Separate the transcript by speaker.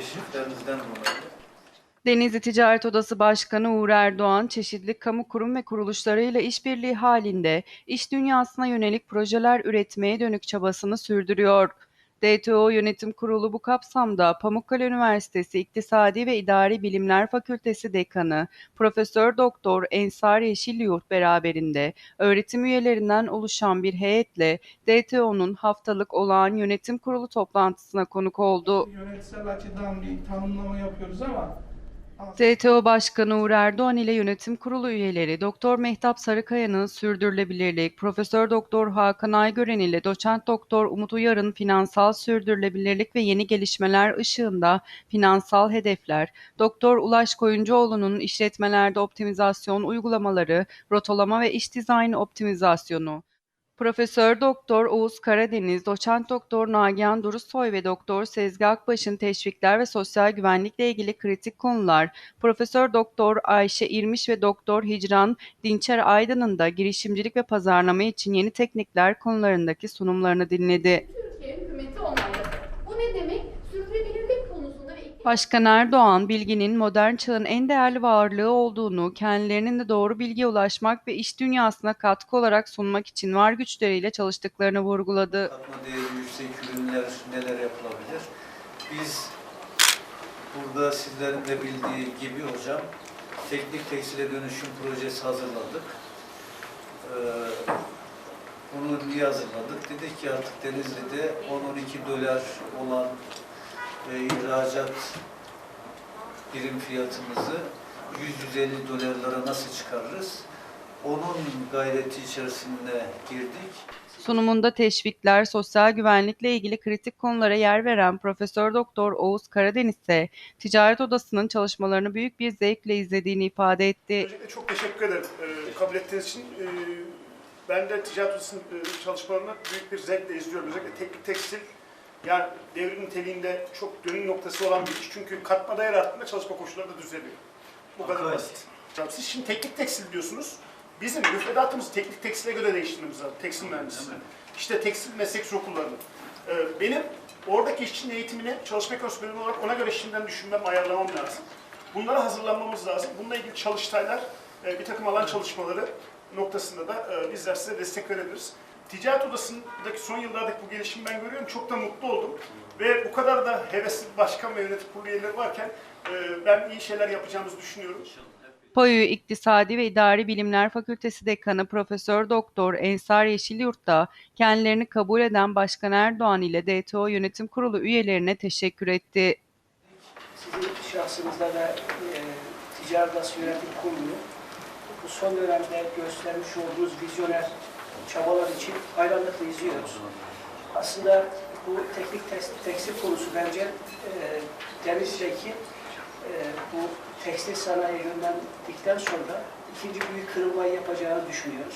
Speaker 1: teşriflerinizden dolayı.
Speaker 2: Denizli Ticaret Odası Başkanı Uğur Erdoğan, çeşitli kamu kurum ve kuruluşlarıyla işbirliği halinde iş dünyasına yönelik projeler üretmeye dönük çabasını sürdürüyor. DTO Yönetim Kurulu bu kapsamda Pamukkale Üniversitesi İktisadi ve İdari Bilimler Fakültesi Dekanı Profesör Doktor Ensar Yeşilyurt beraberinde öğretim üyelerinden oluşan bir heyetle DTO'nun haftalık olağan yönetim kurulu toplantısına konuk oldu.
Speaker 3: Yönetsel açıdan bir tanımlama yapıyoruz ama
Speaker 2: DTO Başkanı Uğur Erdoğan ile yönetim kurulu üyeleri Doktor Mehtap Sarıkaya'nın sürdürülebilirlik, Profesör Doktor Hakan Aygören ile Doçent Doktor Umut Uyar'ın finansal sürdürülebilirlik ve yeni gelişmeler ışığında finansal hedefler, Doktor Ulaş Koyuncuoğlu'nun işletmelerde optimizasyon uygulamaları, rotolama ve iş dizaynı optimizasyonu, Profesör Doktor Oğuz Karadeniz, Doçent Doktor Nagihan Durusoy ve Doktor Sezgi Akbaş'ın teşvikler ve sosyal güvenlikle ilgili kritik konular, Profesör Doktor Ayşe İrmiş ve Doktor Hicran Dinçer Aydın'ın da girişimcilik ve pazarlama için yeni teknikler konularındaki sunumlarını dinledi. Başkan Erdoğan, bilginin modern çağın en değerli varlığı olduğunu, kendilerinin de doğru bilgiye ulaşmak ve iş dünyasına katkı olarak sunmak için var güçleriyle çalıştıklarını vurguladı.
Speaker 1: Katma değeri yüksek ürünler neler yapılabilir? Biz burada sizlerin de bildiği gibi hocam teknik tekstile dönüşüm projesi hazırladık. Ee, bunu niye hazırladık? Dedik ki artık Denizli'de 10-12 dolar olan e, ihracat birim fiyatımızı 100-150 dolarlara nasıl çıkarırız? Onun gayreti içerisinde girdik.
Speaker 2: Sunumunda teşvikler, sosyal güvenlikle ilgili kritik konulara yer veren Profesör Doktor Oğuz Karadeniz ise Ticaret Odası'nın çalışmalarını büyük bir zevkle izlediğini ifade etti.
Speaker 4: Öncelikle çok teşekkür ederim e, kabul ettiğiniz için. E, ben de ticaret odasının e, çalışmalarını büyük bir zevkle izliyorum. Özellikle teknik tekstil yani devrim niteliğinde çok dönüm noktası olan bir iş. Çünkü katma değer arttığında çalışma koşulları da düzeliyor. Bu kadar
Speaker 1: Evet.
Speaker 4: basit. Siz şimdi teknik tekstil diyorsunuz. Bizim müfredatımızı teknik tekstile göre değiştirmemiz lazım. Tekstil mühendisliği. İşte tekstil meslek okullarını. E, benim oradaki işçinin eğitimini çalışma ekonomisi bölümü olarak ona göre şimdiden düşünmem, ayarlamam lazım. Bunlara hazırlanmamız lazım. Bununla ilgili çalıştaylar, e, bir takım alan çalışmaları noktasında da e, bizler size destek verebiliriz. Ticaret Odası'ndaki son yıllardaki bu gelişimi ben görüyorum. Çok da mutlu oldum. Ve bu kadar da hevesli başkan ve yönetim kurulu üyeleri varken e, ben iyi şeyler yapacağımızı düşünüyorum.
Speaker 2: POYU İktisadi ve İdari Bilimler Fakültesi Dekanı Profesör Doktor Ensar Yeşilyurt da kendilerini kabul eden Başkan Erdoğan ile DTO Yönetim Kurulu üyelerine teşekkür etti.
Speaker 5: sizin şahsınızda da e, Ticaret Odası Yönetim Kurulu bu son dönemde göstermiş olduğunuz vizyoner çabalar için hayranlıkla izliyoruz. Aslında bu teknik tes- tekstil konusu bence e, Denizli'deki e, bu tekstil sanayi yönlendikten sonra ikinci büyük kırılmayı yapacağını düşünüyoruz.